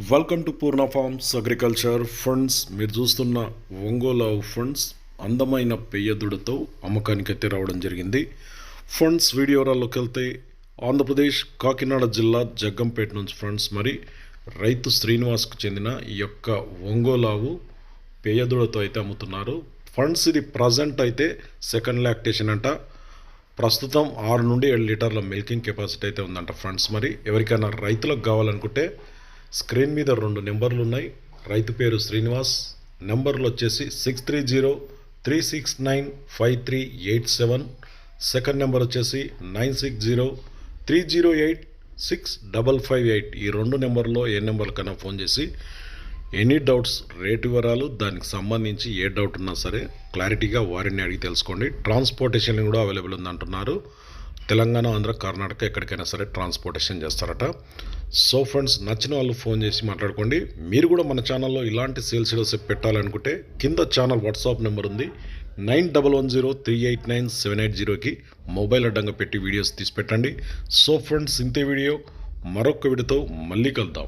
Welcome to Purna farms agriculture funds మీరు చూస్తున్న Ongole funds అందమైన పెయ్యదుడతో అమ్మకానికి అయితే రావడం జరిగింది. ఫండ్స్ వీడియోరాల్లోకి వెళ్తే ఆంధ్రప్రదేశ్ కాకినాడ జిల్లా జగ్గంపేట నుంచి ఫండ్స్ మరి రైతు శ్రీనివాస్కు చెందిన ఈ యొక్క ఒంగోలావు పేయదుడతో అయితే అమ్ముతున్నారు. ఫండ్స్ ఇది ప్రజెంట్ అయితే సెకండ్ లాక్టేషన్ అంట. ప్రస్తుతం ఆరు నుండి ఏడు లీటర్ల మిల్కింగ్ కెపాసిటీ అయితే ఉందంట ఫండ్స్ మరి. ఎవరికైనా రైతులకు కావాలనుకుంటే స్క్రీన్ మీద రెండు నెంబర్లు ఉన్నాయి రైతు పేరు శ్రీనివాస్. నెంబర్లు వచ్చేసి six three zero three six nine five three eight seven second number వచ్చేసి nine six zero three zero eight six double five eight ఈ రెండు నెంబర్లో ఏ నెంబర్ కన్నా ఫోన్ చేసి ఎనీ డౌట్స్ రేట్ వివరాలు దానికి సంబంధించి ఏ డౌట్ ఉన్నా సరే క్లారిటీగా వారిని అడిగి తెలుసుకోండి. ట్రాన్స్పోర్టేషన్ కూడా అవైలబుల్ ఉందంటున్నారు. తెలంగాణ ఆంధ్ర కర్ణాటక ఎక్కడికైనా సరే ట్రాన్స్పోర్టేషన్ చేస్తారట. సో ఫ్రెండ్స్ నచ్చిన వాళ్ళు ఫోన్ చేసి మాట్లాడుకోండి. మీరు కూడా మన ఛానల్లో ఇలాంటి సేల్స్ వీడియోస్ పెట్టాలనుకుంటే కింద ఛానల్ వాట్సాప్ నెంబర్ ఉంది. Nine double one zero three eight nine seven eight జీరోకి మొబైల్ అడ్డంగా పెట్టి వీడియోస్ తీసి పెట్టండి సో ఫ్రెండ్స్ ఇంతే వీడియో. మరొక వీడియోతో మళ్ళీ కలుద్దాం.